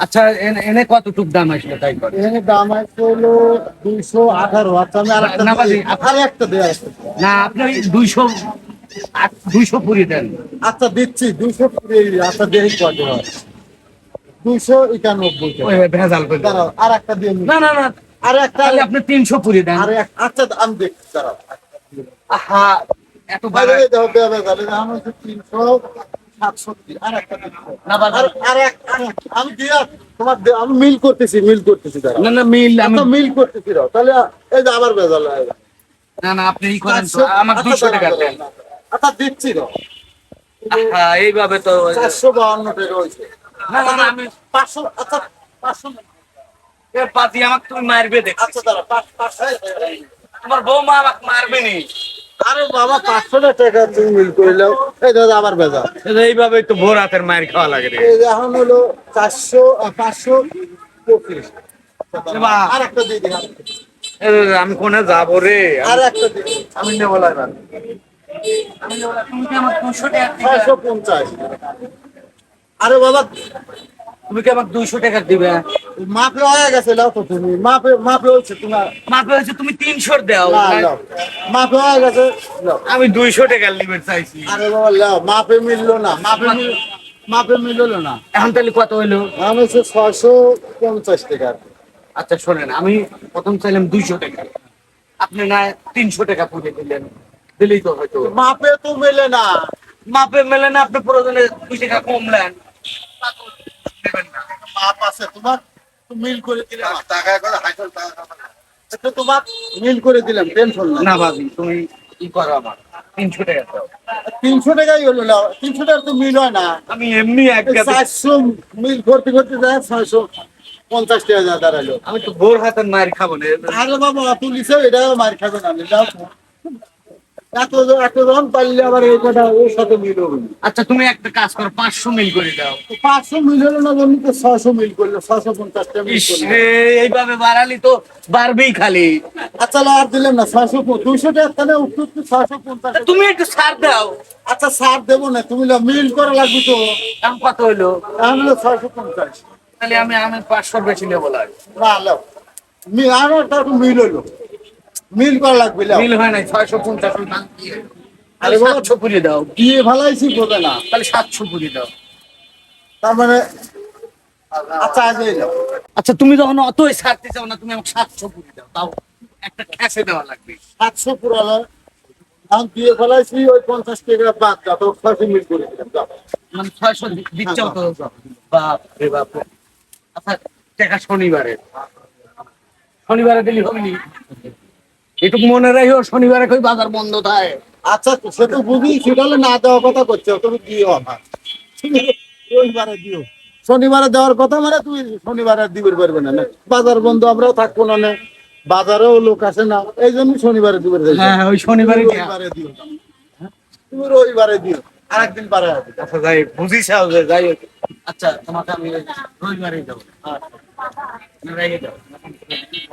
আচ্ছা এনে এনে কতটুক দাম আসলে তাই করে এখানে দাম আছে হলো দুইশো আঠারো আচ্ছা আমি আর একটা আর একটা দেওয়া না আপনি দুইশো দুইশো পুরি দেন আচ্ছা দিচ্ছি দুইশো কুড়ি আচ্ছা দেখি কত হয় দুইশো একানব্বই ভেজাল করে দেন। আর একটা দিয়ে না না না আর একটা আপনি তিনশো পুরি দেন আর আচ্ছা আমি দেখছি দাঁড়াও আহা এত বাইরে দাম হচ্ছে তিনশো আচ্ছা, আমার আচ্ছা, আচ্ছা এইভাবে তো চারশো বাউন্ন টাকা হয়েছে না না আমি পাঁচশো আচ্ছা পাঁচশো এ পাতি আমাকে তুমি মারবে দেখ আচ্ছা দাঁড়া পাঁচ পাঁচশো তোমার বৌমা আমাকে মারবে নি আরে বাবা পাঁচশো টাকা তুমি মিল করলেও এই দাদা আবার বেজা। এইভাবে তো ভোর হাতের মায়ের খাওয়া লাগে রে। এখন হলো চারশো পাঁচশো পঁচিশ আর একটা দিয়ে দিন আমি কোনে যাব রে? আর একটা আমি নেব লাগবে আরে বাবা তুমি কি আমাকে দুইশো টাকা দিবে? মাপে হয়ে গেছে লাও তো তুমি। মাপে মাপে হচ্ছে তোমার। মাপে হয়েছে তুমি তিনশোর দাও। মাপে হয়ে গেছে আমি দুইশো টাকার লিমিট চাইছি। আরে বাবা লাও মাপে মিললো না। মাপে মাপে মিললো না। এখন তাহলে কত হইল? আমি হচ্ছে ছয়শো পঞ্চাশ টাকা। আচ্ছা শোনেন আমি প্রথম চাইলাম দুইশো টাকা। আপনি না তিনশো টাকা পুজো দিলেন। দিলেই তো হয়তো। মাপে তো মেলে না। মাপে মেলে না আপনি প্রয়োজনে দুই টাকা কমলেন। দেবেন না। মাপ আছে তোমার মিল করে দিলাম টাকা করে হাইকল টাকা তোমার মিল করে দিলাম টেনশন না না ভাবি তুমি কি করো আমার তিনশো টাকা দাও। তিনশো টাকাই হলো না তিনশো টাকা তো মিল হয় না। আমি এমনি এক চারশো মিল করতে করতে যায় ছয়শো পঞ্চাশ টাকা দাঁড়াল। আমি তো বোর হাতের মায়ের খাব না। আরে বাবা পুলিশে এটা মার খাবে না পারলে আবার এই কথা ওর সাথে মিল হবে আচ্ছা তুমি একটা কাজ করো পাঁচশো মিল করে দাও। পাঁচশো মিল হলো না তো ছয়শো মিল করল মিল রে, এইভাবে বাড়ালি তো বাড়বেই খালি। আচ্ছা আর দিলাম না ছয়শো দুইশো টাকা তাহলে উঠতে উঠতে ছয়শো পঞ্চাশ। তুমি একটু ছাড় দাও। আচ্ছা সার দেবো না তুমি মিল করা লাগবে তো। এখন কত হইল তাহলে হলো ছয়শো পঞ্চাশ। তাহলে আমি আমি পাঁচশোর বেশি নেব লাগে না মিল হলো। মিল করা লাগবে মিল হয় নাই ছয়শো পঞ্চাশ দাম আরে আরে সাতশো পুড়িয়ে দাও। দিয়ে ভালাইছি বোঝে না। তাহলে সাতশো পুড়িয়ে দাও। তার মানে আচ্ছা আজ এই আচ্ছা তুমি যখন অতই ছাড়তে চাও না তুমি আমাকে সাতশো পুড়িয়ে দাও। তাও একটা খ্যাসে দেওয়া লাগবে। সাতশো পুরালো আমি দিয়ে ফেলাইছি ওই পঞ্চাশ টাকা বাদ যা তো ছয়শো মিল করে দিলাম। মানে ছয়শো দিচ্ছাও তো। বাপ রে বাপ। আচ্ছা টাকা শনিবারে। শনিবারে দিলি হবনি এটুকু মনে রাখি রাখিও শনিবারে কই বাজার বন্ধ থাকে। আচ্ছা সে তো বুঝি সেটা হলে না দেওয়ার কথা করছে তুমি দিও আমার। রবিবারে দিও। শনিবারে দেওয়ার কথা মানে তুমি শনিবারে দিবে পারবে না বাজার বন্ধ আমরাও থাকব না না? বাজারেও লোক আসে না এই জন্য শনিবারে দিবে হ্যাঁ ওই শনিবারে রবিবারে দিও? তুমি রবিবারে দিও। আরেকদিন পারে হবে আচ্ছা যাই বুঝিস যে যাই আচ্ছা তোমাকে আমি ওই রবিবারেই দেবো। রেখে দাও